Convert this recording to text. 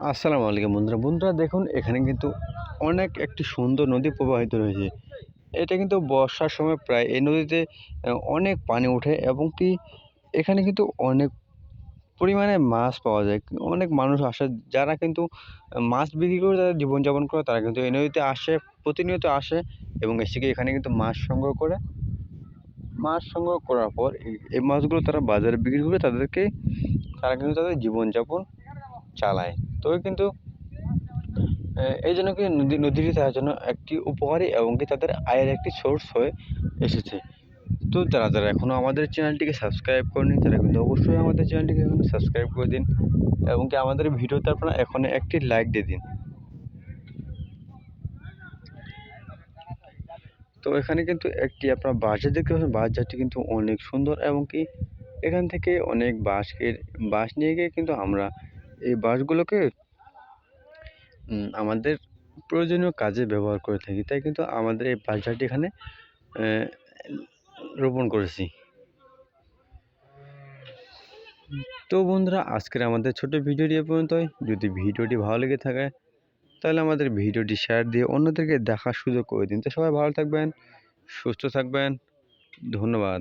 আসসালামু আলাইকুম বন্ধুরা। বন্ধুরা দেখুন, এখানে কিন্তু অনেক একটি সুন্দর নদী প্রবাহিত রয়েছে। এটা কিন্তু বর্ষার সময় প্রায় এই নদীতে অনেক পানি ওঠে এবং কি এখানে কিন্তু অনেক পরিমাণে মাছ পাওয়া যায়। অনেক মানুষ আসে, যারা কিন্তু মাছ বিক্রি করে তাদের জীবনযাপন করে, তারা কিন্তু এই নদীতে আসে, প্রতিনিয়ত আসে এবং এসে এখানে কিন্তু মাছ সংগ্রহ করে। মাছ সংগ্রহ করার পর এই মাছগুলো তারা বাজারে বিক্রি করে তাদেরকে, তারা কিন্তু তাদের জীবনযাপন চালায়। তবে কিন্তু এই জন্য কি নদী, নদীটি তার জন্য একটি উপকারী এবং কি তাদের আয়ের একটি সোর্স হয়ে এসেছে। তো যারা যারা এখনও আমাদের চ্যানেলটিকে সাবস্ক্রাইব করেনি, তারা কিন্তু অবশ্যই আমাদের চ্যানেলটিকে এখন সাবস্ক্রাইব করে দিন এবং কি আমাদের ভিডিওতে আপনারা এখন একটি লাইক দিয়ে দিন। তো এখানে কিন্তু একটি আপনার বাজার দেখতে পাচ্ছেন? বাজারটি কিন্তু অনেক সুন্দর এবং কি এখান থেকে অনেক বাঁশের বাঁশ নিয়ে গিয়ে কিন্তু আমরা এই বাঁশগুলোকে আমাদের প্রয়োজনীয় কাজে ব্যবহার করে থাকি। তাই কিন্তু আমাদের এই বাজারটি এখানে রোপণ করেছি। তো বন্ধুরা, আজকের আমাদের ছোট ভিডিওটি এ পর্যন্ত যদি ভিডিওটি ভালো লেগে থাকে, তাহলে আমাদের ভিডিওটি শেয়ার দিয়ে অন্যদেরকে দেখার সুযোগ করে দিন। তো সবাই ভালো থাকবেন, সুস্থ থাকবেন। ধন্যবাদ।